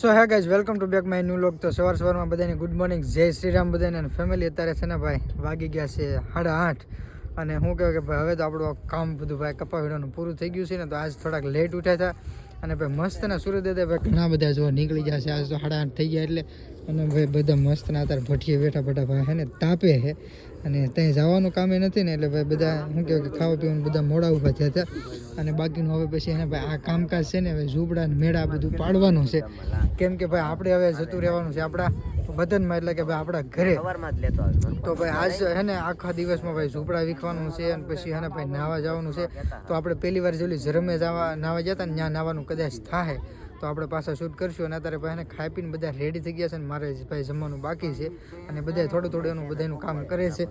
So hey guys welcome to back my new vlog તો સવાર સવારમાં બધાને ગુડ મોર્નિંગ જય શ્રી રામ બધાને અને ફેમિલી અત્યારે છે ને ભાઈ, વાગી ગયા છે સાડા આઠ. અને હું કહેવાય કે ભાઈ, હવે તો આપણું કામ બધું ભાઈ કપા વીણવાનું પૂરું થઈ ગયું છે ને, તો આજ થોડાક લેટ ઉઠ્યા હતા. અને ભાઈ મસ્ત ના સૂર્યોદય ભાઈ, ઘણા બધા જો નીકળી ગયા છે. આજ તો સાડા આઠ થઈ ગયા એટલે. અને ભાઈ બધા મસ્ત ના અત્યારે ભઠીએ બેઠા બેઠા ભાઈ, હે ને, તાપે છે. અને ત્યાં જવાનું કામે નથી ને એટલે ભાઈ બધા શું કહેવાય કે ખાવા પીવાનું બધા મોડા ઊભા થયા હતા. અને બાકીનું હવે પછી એને ભાઈ આ કામકાજ છે ને હવે ઝૂંપડા ને મેળા બધું પાડવાનું છે. કેમ કે ભાઈ આપણે હવે જતું રહેવાનું છે આપણા વતનમાં, એટલે કે ભાઈ આપણા ઘરે. તો ભાઈ આજ છે ને આખા દિવસમાં ભાઈ ઝૂંપડા વીખવાનું છે અને પછી હે ને ભાઈ નાવા જવાનું છે. તો આપણે પહેલી વાર જેટલી ઝરમે જવા નાવા જતા ને ત્યાં નાવાનું કદાચ થાય તો આપણે પાછા શૂટ કરશું અને અત્યારે ભાઈ એને ખાઈ પીને બધા રેડી થઈ ગયા છે ને મારે ભાઈ જમવાનું બાકી છે અને બધા થોડું થોડું એનું બધાનું કામ કરે છે.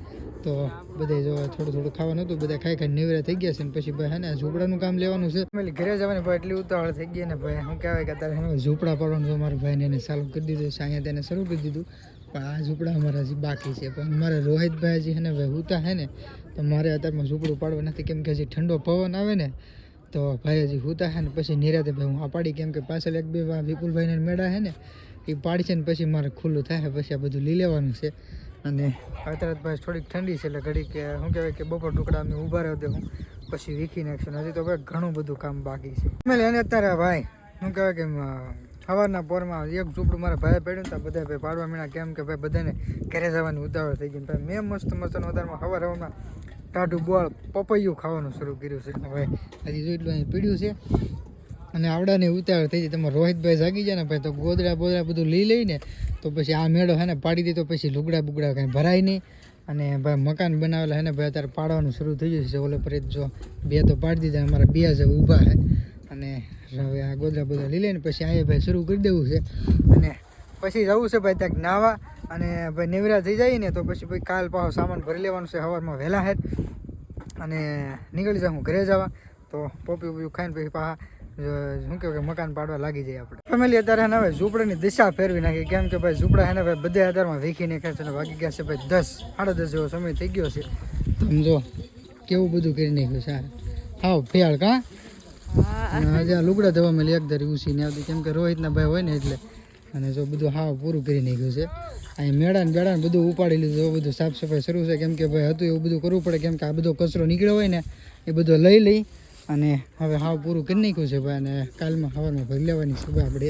તો બધા જો થોડું થોડું ખાવાનું હતું બધા ખાઈ ખાઈ નિવરા થઈ ગયા છે અને પછી ભાઈ હે ને ઝૂંપડાનું કામ લેવાનું છે. પેલી ઘરે જવાની ભાઈ એટલી ઉતાવળ થઈ ગઈ ને ભાઈ શું કહેવાય કે અત્યારે ઝૂંપડા પાડવાનું છે મારા ભાઈને એને ચાલુ કરી દીધું છે, અહીંયા તેને શરૂ કરી દીધું. પણ આ ઝૂંપડા અમારા બાકી છે. પણ મારે રોહિતભાઈ હજી હે ને ઉતા હે ને, તો મારે અત્યારમાં ઝૂંપડું પાડવા નથી કેમ કે હજી ઠંડો પવન આવે ને તો ભાઈ હજી હુતા હે ને પછી નિરાતે ભાઈ હું આ પાડી કેમ કે પાછળ એક બે વા વિપુલભાઈને મેળા હે ને, એ પાડી છે ને પછી મારે ખુલ્લું થાય, પછી આ બધું લઈ લેવાનું છે. અને અત્યારે ભાઈ થોડીક ઠંડી છે એટલે ઘડી કે શું કહેવાય કે બપોર ટુકડા અમે ઊભા રહ્યો તે હું પછી વીખી નાખશું હજી તો ભાઈ ઘણું બધું કામ બાકી છે. એટલે એને અત્યારે ભાઈ, શું કહેવાય કે સવારના પોરમાં એક ઝૂંપડું મારા ભાઈ પડ્યું ને તો બધા ભાઈ પાડવા મીણા કેમ કે ભાઈ બધાને ઘરે જવાની ઉતાવળ થઈ ગઈ ભાઈ મેં મસ્ત મસ્ત વધારમાં સવાર સવારમાં ટાઢું બોળ પપૈયું ખાવાનું શરૂ કર્યું છે. ભાઈ હજી જો એટલું અહીં પીડ્યું છે. અને આવડાને ઉતાવળ થઈ જાય તમે રોહિતભાઈ જાગી જાય ને ભાઈ, તો ગોદડા બોદડા બધું લઈ લઈને તો પછી આ મેળો હે ને પાડી દીધો પછી લુગડા બુગડા કાંઈ ભરાય નહીં. અને ભાઈ મકાન બનાવેલા હે ને ભાઈ, અત્યારે પાડવાનું શરૂ થઈ જશે ઓલે પર જો બે તો પાડી દીધા, અમારા બે જ ઊભા છે અને હવે આ ગોદડા બોદડા લઈ લઈને પછી આ ભાઈ શરૂ કરી દેવું છે. અને પછી જવું છે ભાઈ ત્યાં નાવા અને ભાઈ નેવરા થઈ જાય ને તો પછી ભાઈ કાલ પાછો સામાન ભરી લેવાનું છે સવારમાં વહેલા હેઠ. અને નીકળી જાઉં ઘરે જવા. તો પોપી પોપી ખાઈને પછી પાછા શું કે મકાન પાડવા લાગી જાય આપણે. ફેમિલી અત્યારે હે ને હવે ઝૂંપડાની દિશા ફેરવી નાખી. કેમ કે ભાઈ ઝૂંપડા હે ને ભાઈ બધે આધારમાં વીખી નાખ્યા છે અને વાગી ગયા છે ભાઈ દસ સાડા દસ જેવો સમય થઈ ગયો છે. સમજો કેવું બધું કરી નાખ્યું સારું આ. હાવ ફેળ કા? હજી લુગડા ધોવા મેં એક ધારી ઉસીને આવતી. કેમ કે રોહિતના ભાઈ હોય ને એટલે અને જો બધું હાવ પૂરું કરી નાખ્યું છે. અહીં મેળાને બેડાને બધું ઉપાડી લીધું બધું સાફ સફાઈ શરૂ છે. કેમ કે ભાઈ હતું એવું બધું કરવું પડે. કેમ કે આ બધો કચરો નીકળ્યો હોય ને, એ બધો લઈ લઈ અને હવે હાવ પૂરું કરી નાખ્યું છે ભાઈ. અને કાલમાં સવારમાં ભરી લેવાની છે આપણે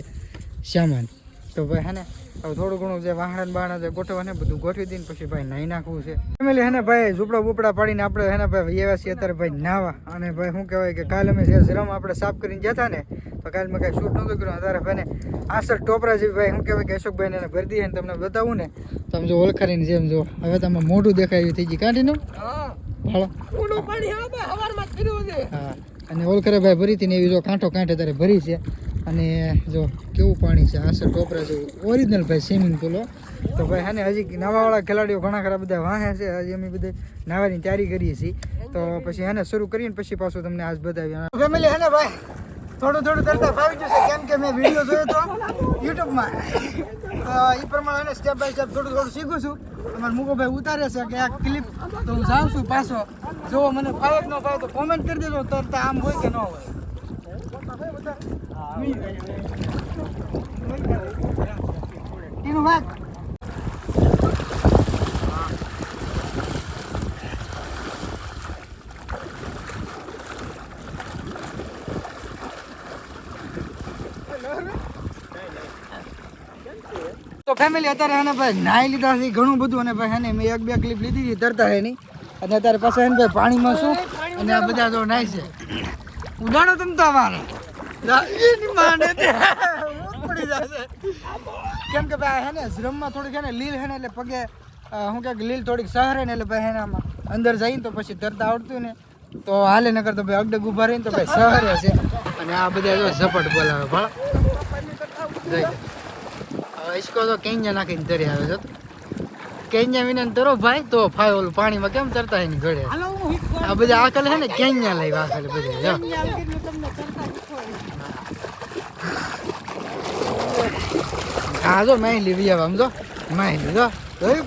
સામાન. તો ભાઈ હા ને હવે થોડું ઘણું જે વાહણ બાણા જે ગોઠવવા ને બધું ગોઠવી દઈને પછી ભાઈ નાઈ નાખવું છે. ફેમિલી હેને ભાઈ ઝૂપડા બુપડા પાડીને આપણે હેને ભાઈ વ્યવા છીએ અત્યારે ભાઈ નાવા. અને ભાઈ શું કહેવાય કે કાલ અમે જે શ્રમ આપણે સાફ કરીને જતા ને તો કાલ મેં કાંઈ શૂટ નહોતું કર્યું. અત્યારે ભાઈને આસર ટોપરા જેવી ભાઈ શું કહેવાય કે અશોકભાઈને એને ભરી દઈએ તમને બતાવું ને તમે જો ઓળખારીની જેમ જો હવે તમે મોઢું દેખાય એવી થઈ ગઈ. કાઢીનું હાલો. હા અને ઓલખરે ભાઈ ભરી હતી ને એવી જો કાંઠો કાંઠે તારે ભરી છે. અને જો કેવું પાણી છે? આસર ટોપરા જેવું ઓરિજિનલ ભાઈ સ્વિમિંગ પુલ તો ભાઈ હાને હજી નવાવાળા ખેલાડીઓ ઘણા ખરા બધા વાહે છે. હજી અમે બધા નાવાની તૈયારી કરીએ છીએ. તો પછી હેને શરૂ કરીએ ને પછી પાછું તમને આજ બતાવીએ. ફેમિલી હેને ભાઈ, થોડું થોડું કરતા ફાવી જશે કેમ કે મેં વીડિયો જોયો તો યુટ્યુબમાં. એ પ્રમાણે એને સ્ટેપ બાય સ્ટેપ થોડું થોડું શીખું છું. અમારા મુકોભાઈ ઉતારે છે કે આ ક્લિપ તો હું જાઉં છું પાછો. જો મને ફાવે ન ફાવે તો કોમેન્ટ કરી દેજો, તરતા આમ હોય કે ન હોય. એનું તો ફેમિલી અત્યારે એને ભાઈ નાહી લીધા છે, ઘણું બધું. અને ભાઈ એને મેં એક બે ક્લિપ લીધી હતી, તરતા નહીં અને અત્યારે પાછા એને ભાઈ પાણીમાં શું? અને આ બધા જો નાય છે. ઉડાડો તમ તો અમારે. એની માંડે પડી જશે. કેમ કે ભાઈ હે ને શ્રમમાં થોડીક હે ને લીલ હે ને એટલે પગે હું કે લીલ થોડીક સહરે ને એટલે ભાઈ હેનામાં અંદર જઈને તો પછી તરતા આવડતું ને. તો હાલે નકર તો ભાઈ અગડગ ઊભા રહીને તો ભાઈ સહરે છે. અને આ બધા જો ઝપટ બોલાવે ભળ ઈસકો તો કેન્યા નાખીને તરી આવે છે. કેન્યા વિના તરો ભાઈ તો ફાય ઓલું પાણીમાં કેમ તરતા એની ઘડે આ બધા આકલ હે ને કેન્યા લઈ આકલ બધા જો હા જો માહિલી વી આમ જો. માહિલી જો.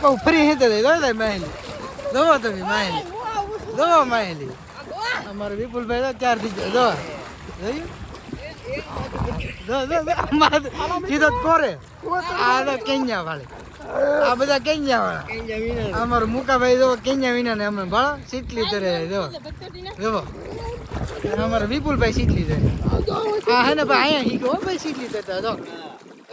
કહું, ફરી હેતે દે જો દે માહિલી જોવો તમે માહિલી જોવો માહિલી અમારે વિપુલભાઈ તો ત્યારથી જો તો તો અમારું મુકાભાઈ જો કેન્યા વિના ને અમે ભાળો, સીટલી તરે જો. જો અમારો વિપુલભાઈ સીટલી તરે હા હે ને ભાઈ, અહીંયા હો ભાઈ સીટલી તરતા જો.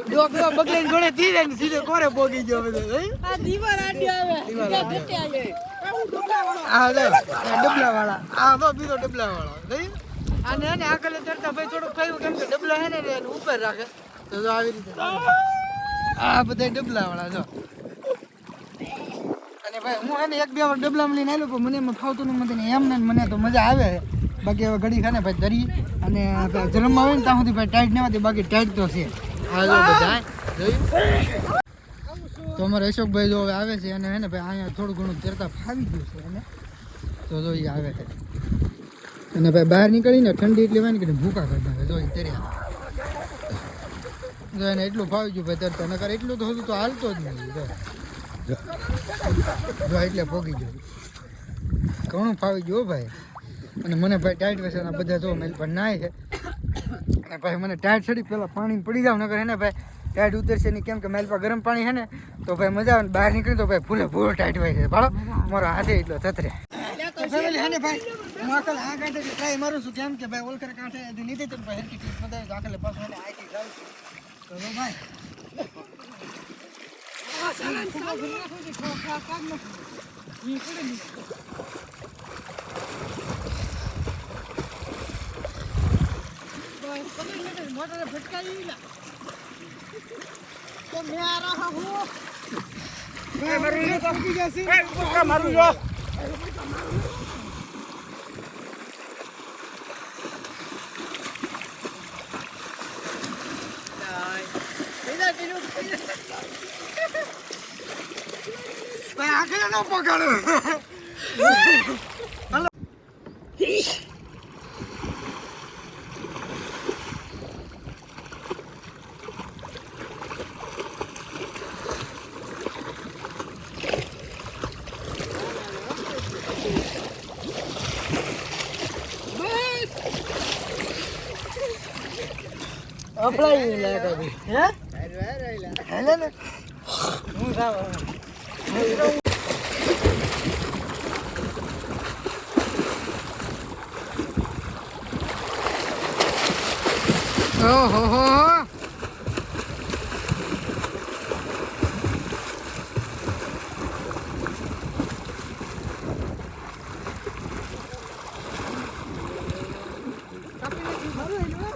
ડોક ડોક બગડીને જોડે થી જાય ને સીધો કોરે પોગી ગયો બધો આ દીવાર આડી આવે. દીવાર ત્યાં આવે આ ડબલા વાળા આ તો બીજો ડબલા વાળો જોયું? આને હે ને આગળ ચડતા ભાઈ થોડુંક ફર્યું કેમ કે ડબલા હે ને એને ઉપર રાખે. તો જો આવી રીતે. આ બધા ડબલા વાળા જો. અને ભાઈ હું એને એક બે વાર ડબલામાં લઈને આવ્યો પણ મને એમાં ફાવતું નથી મને એમ ને મને તો મજા આવે. બાકી હવે ઘડી ખાને ભાઈ ધરી અને જન્મ આવે ને ત્યાં સુધી ભાઈ ટાઈટ નહીં હોતી બાકી ટાઈટ તો છે. જો બધા જોયું. તો અમારે અશોકભાઈ જો હવે આવે છે અને એને ભાઈ અહીંયા થોડું ઘણું તરતા ફાવી ગયું છે એને. તો જો એ આવે છે. અને ભાઈ બહાર નીકળીને ઠંડી એટલી હોય ને કે ભૂકા કરી નાખે. જો એ તર્યા જો એને એટલું ફાવી ગયું ભાઈ તરતા નકર એટલું તો હતું તો હાલતો જ નહીં જો. જો એટલે પોગી ગયો. ઘણું ફાવી ગયું ભાઈ. અને મને ભાઈ ટાઈટ વેસના બધા જો મેલ પણ નાય છે. અને ભાઈ મને ટાઈટ ચડી પેલા પાણી પડી જાવ નગર હે ને ભાઈ ટાઈટ ઉતરશે નહીં. કેમ કે મેલ પર ગરમ પાણી હે ને તો ભાઈ મજા આવે ને બહાર નીકળી તો ભાઈ ભૂલે ભૂલ ટાઈટ હોય છે. ભાળો મારો હાથે એટલો થતરે. ફેમિલી હે ને ભાઈ હું આકલ આ કાંઠે ટ્રાય મારું છું કેમ કે ભાઈ ઓલકર કાંઠે લીધી તો ભાઈ હરકી ટ્રીપ બધા આકલે પાછું એને આઈથી જાઉં છું. તો ભાઈ. મોટર ફટકાઈ ગયા તો મેં આ રહા હું? ભાઈ મારું એ પકી જશે મારું જો ભાઈ આખરે ન પકડો. અફલાઈ લાગે હે? હેલે ને. હું સાવ ઓહો હો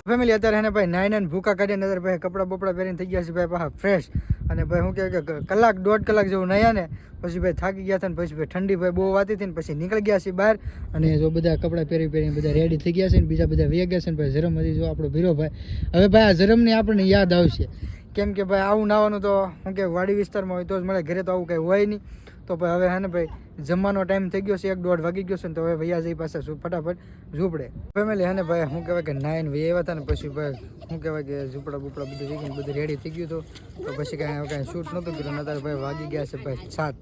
ફેમિલી અત્યારે એને ભાઈ નાઈ નાઈને ભૂકા કાઢીને અત્યારે ભાઈ કપડાં બપડા પહેરીને થઈ ગયા છે ભાઈ પાછા ફ્રેશ અને ભાઈ શું કહેવાય કે કલાક દોઢ કલાક જેવું નયા ને, પછી ભાઈ થાકી ગયા હતા ને, પછી ભાઈ ઠંડી ભાઈ બહુ વાતી હતી ને, પછી નીકળી ગયા છે બહાર. અને જો બધા કપડાં પહેરી પહેરીને બધા રેડી થઈ ગયા છે ને, બીજા બધા વ્યા ગયા છે ને, ભાઈ ઝરમ હતી જો આપણો ભીરો ભાઈ. હવે ભાઈ આ ઝરમની આપણને યાદ આવશે. કેમ કે ભાઈ આવું નાવાનું તો શું કે વાડી વિસ્તારમાં હોય તો જ મળે, ઘરે તો આવું કંઈ હોય નહીં. તો ભાઈ હવે હે ને ભાઈ, જમવાનો ટાઈમ થઈ ગયો છે, એક દોઢ વાગી ગયો છે ને તો હવે ભૈયા જઈ પાસે શું? ફટાફટ ઝૂંપડે. ફેમિલી હે ને ભાઈ શું કહેવાય કે નાઈન વે આવ્યા હતા ને પછી ભાઈ શું કહેવાય કે ઝૂંપડા બુપડા બધું વીકીને બધું રેડી થઈ ગયું હતું. તો પછી કાંઈ કાંઈ શૂટ નહોતું કર્યું ને અત્યારે ભાઈ વાગી ગયા છે ભાઈ સાત.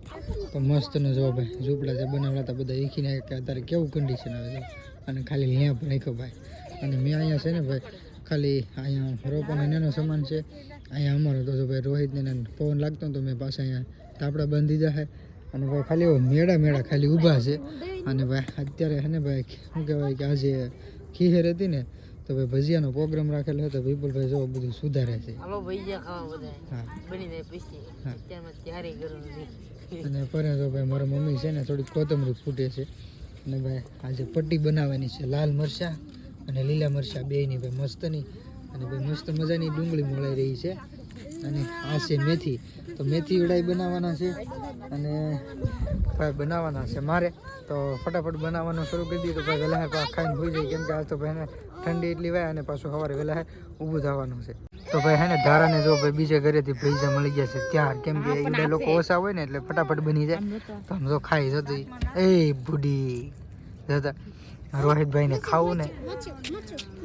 તો મસ્તનો જો ભાઈ, ઝૂંપડા જે બનાવડા હતા બધા વીખીને કે અત્યારે કેવું કન્ડિશન આવે છે. અને ખાલી લેમ્પ રાખ્યો ભાઈ. અને મેં અહીંયા છે ને ભાઈ, ખાલી અહીંયા રોપાનો એનો સામાન છે. અહીંયા અમારો તો જો ભાઈ રોહિતને ને પવન લાગતો ને તો મેં પાછા અહીંયા તાપડા બાંધી જાય અને ભાઈ ખાલી મેળા મેળા ખાલી ઊભા છે. અને ભાઈ અત્યારે હે ને ભાઈ શું કહેવાય કે આજે ખીહેર હતી ને તો ભાઈ ભજીયાનો પ્રોગ્રામ રાખેલો હતો. વિપુલભાઈ જો બધું સુધારે છે. હાલો ભૈયા ખાવા બધા બની જાય પછી અત્યારમાં ત્યારે ગરમ અને પરે તો ભાઈ મારા મમ્મી છે ને થોડીક કોથમરી ફૂટે છે. અને ભાઈ આજે પટ્ટી બનાવવાની છે. લાલ મરચાં અને લીલા મરચાં બેયની ભાઈ મસ્તની. અને ભાઈ મસ્ત મજાની ડુંગળી મળાઈ રહી છે. અને આ છે મેથી. તો મેથી વડાઈ બનાવવાના છે અને ભાઈ બનાવવાના છે મારે. તો ફટાફટ બનાવવાનું શરૂ કરી દીધું ભાઈ વહેલા પા ખાઈને હોઈ જાય. કેમ કે આજ તો ભાઈને ઠંડી એટલી વાય અને પાછું સવારે વહેલા ઊભું થવાનું છે. તો ભાઈ હે ને, ધારાને જો ભાઈ બીજા ઘરેથી ભૈસા મળી ગયા છે ત્યાં. કેમ કે એ લોકો ઓછા હોય ને એટલે ફટાફટ બની જાય. તો આમ જો ખાઈ જતી. એ બુડી જતા રોહિતભાઈને ખાવું ને.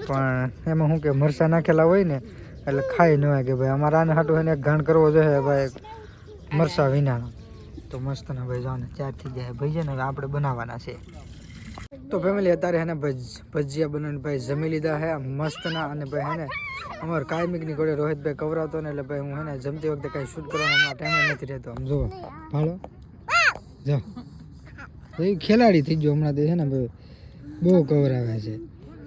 પણ એમાં શું કે મરસા નાખેલા હોય ને એટલે ખાઈ ન કે ભાઈ. અમારે આને હાટું એને ઘાણ કરવો જોઈએ ભાઈ. મરસા વિનાનો. તો મસ્ત ને ભાઈ જાને ચાર થઈ જાય ભાઈ, છે ને આપણે બનાવવાના છે. તો ફેમિલી અત્યારે હે ને ભજ, ભજીયા બનાવીને ભાઈ જમી લીધા હે. મસ્તના અને ભાઈ હે ને અમાર કાયમિકની ઘોડે રોહિતભાઈ કવરાવતો ને એટલે ભાઈ હું હે ને જમતી વખતે કાંઈ શૂટ કરવાનો ટાઈમ નથી રહેતો. આમ જુઓ ભાડો? જો. એ ખેલાડી થઈ ગયો હમણાં તો છે ને ભાઈ. બહુ કવરાવે છે.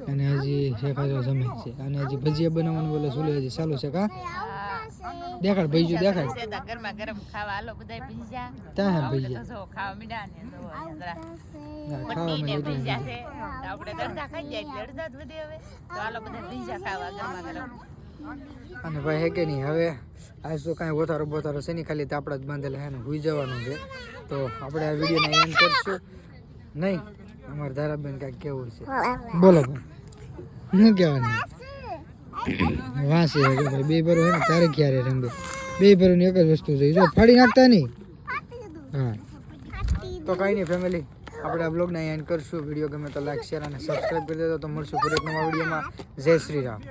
અને હજી શેખાજો જમે છે. અને હજી ભજીયા બનાવવાનું બોલે સુલે હજી ચાલુ છે કા? દેખાડ ભઈજું દેખાડ. ગરમા ગરમ ખાવા હાલો બધાય ભીજા તા હે ભજીયા. જો ખાવા મીડા ને જો ખાવા મીડા નથી. છે. આપણે અડધા ખાઈ જાય એટલે અડધા જ વધે હવે. તો હાલો બધા ભીજા ખાવા ગરમા ગરમ. અને ભાઈ હે કે નહીં હવે આજ તો કાંઈ વધારો બોતારો છે નહીં ખાલી આપણા જ બાંધેલા હે ને હુઈ જવાનું છે. તો આપણે આ વિડીયોને એન્ડ કરશું. નહીં અમારા ધારાબેન કાંઈક કેવું છે? બોલો શું કહેવાનું? વાંસી બે ભરો હે ને તારે ક્યારે રંગે? બે ભરોની એક જ વસ્તુ છે. જો ફાડી નાખતા નહીં? હા. તો કાંઈ નહીં ફેમિલી આપણે આ એન્ડ કરશું. વીડિયો ગમે તો લાઈક અને સબસ્ક્રાઈબ કરી દેજો. તો મળશું ફરી એક જય શ્રી રામ.